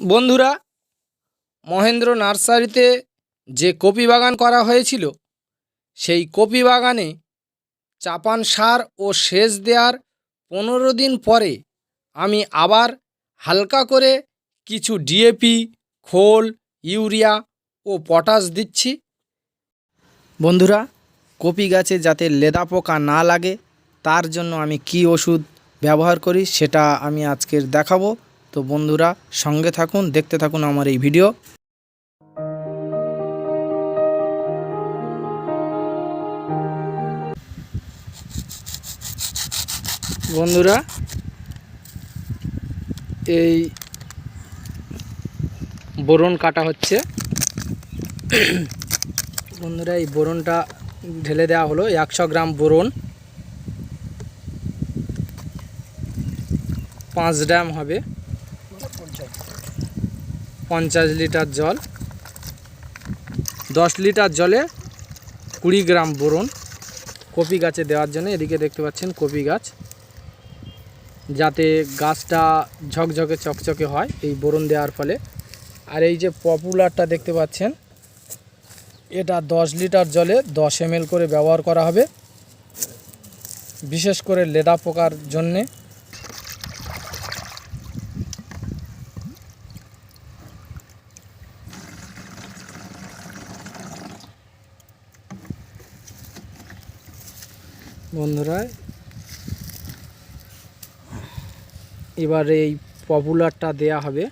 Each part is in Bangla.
বন্ধুরা, মহেন্দ্র নার্সারিতে যে কপি বাগান করা হয়েছিল, সেই কপি বাগানে চাপান সার ও সেচ দেওয়ার পনেরো দিন পরে আমি আবার হালকা করে কিছু ডিএপি খোল, ইউরিয়া ও পটাশ দিচ্ছি। বন্ধুরা, কপি গাছে যাতে লেদা পোকা না লাগে, তার জন্য আমি কি ওষুধ ব্যবহার করি সেটা আমি আজকের দেখাবো। তো বন্ধুরা সঙ্গে থাকুন, দেখতে থাকুন আমার এই ভিডিও। বন্ধুরা, এই বোরন কাটা হচ্ছে। বন্ধুরা, এই বোরনটা ঢেলে দেওয়া হলো একশো গ্রাম বোরন। পাঁচ ড্রাম হবে। পঞ্চাশ লিটার জল, দশ লিটার জলে কুড়ি গ্রাম বোরন কপি গাছে দেওয়ার জন্য। এদিকে দেখতে পাচ্ছেন কপি গাছ, যাতে গাছটা ঝকঝকে চকচকে হয় এই বোরন দেওয়ার ফলে। আর এই যে পপুলারটা দেখতে পাচ্ছেন, এটা দশ লিটার জলে দশ এম করে ব্যবহার করা হবে, বিশেষ করে লেদা পোকার জন্যে। বন্ধুরা এবার এই পপুলারটা দেয়া হবে।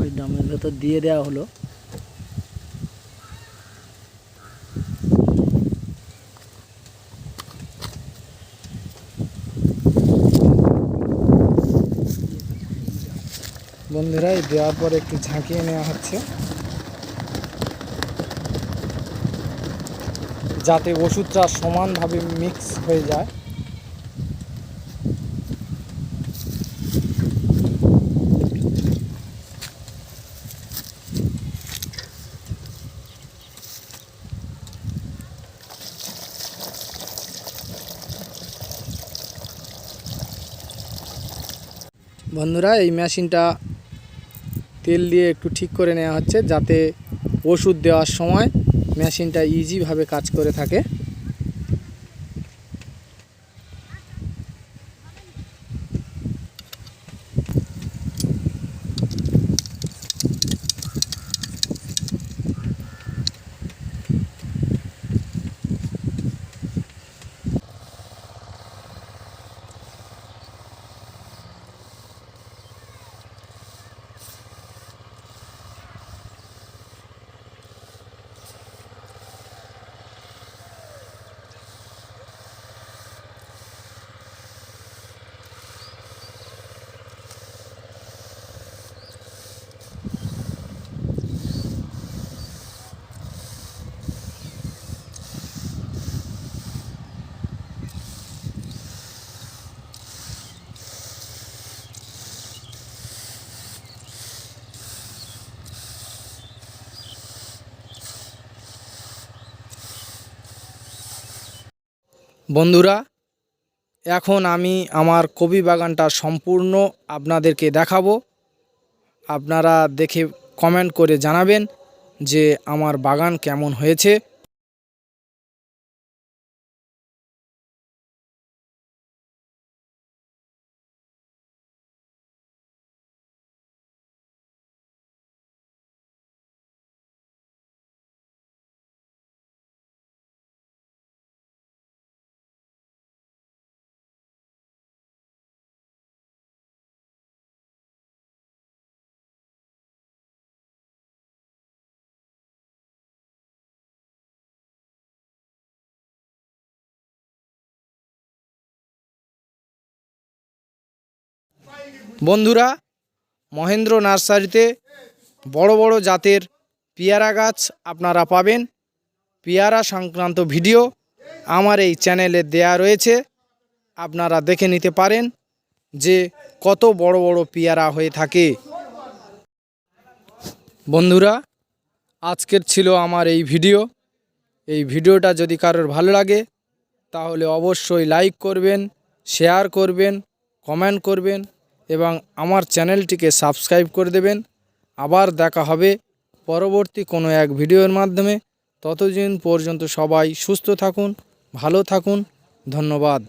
ওই ড্রামের ভেতর দিয়ে দেওয়া হলো। বন্ধুরা, এই দেওয়ার পর একটু ঝাঁকিয়ে নেওয়া হচ্ছে। যাতে ওষুধটা সমানভাবে মিক্স হয়ে যায়। বন্ধুরা, এই মেশিনটা তেল দিয়ে একটু ঠিক করে নেওয়া হচ্ছে যাতে ওষুধ দেওয়ার সময় মেশিনটা ইজিভাবে কাজ করে থাকে। বন্ধুরা, এখন আমি আমার কবি বাগানটা সম্পূর্ণ আপনাদেরকে দেখাবো। আপনারা দেখে কমেন্ট করে জানাবেন যে আমার বাগান কেমন হয়েছে। বন্ধুরা, মহেন্দ্র নার্সারিতে বড় বড় জাতের পেয়ারা গাছ আপনারা পাবেন। পেয়ারা সংক্রান্ত ভিডিও আমার এই চ্যানেলে দেয়া রয়েছে, আপনারা দেখে নিতে পারেন যে কত বড় বড় পেয়ারা হয়ে থাকে। বন্ধুরা, আজকের ছিল আমার এই ভিডিও। এই ভিডিওটা যদি কারোর ভালো লাগে, তাহলে অবশ্যই লাইক করবেন, শেয়ার করবেন, কমেন্ট করবেন। এবং আমার চ্যানেলটিকে সাবস্ক্রাইব করে দেবেন। আবার দেখা হবে পরবর্তী কোনো এক ভিডিওর মাধ্যমে। ততদিন পর্যন্ত সবাই সুস্থ থাকুন, ভালো থাকুন। ধন্যবাদ।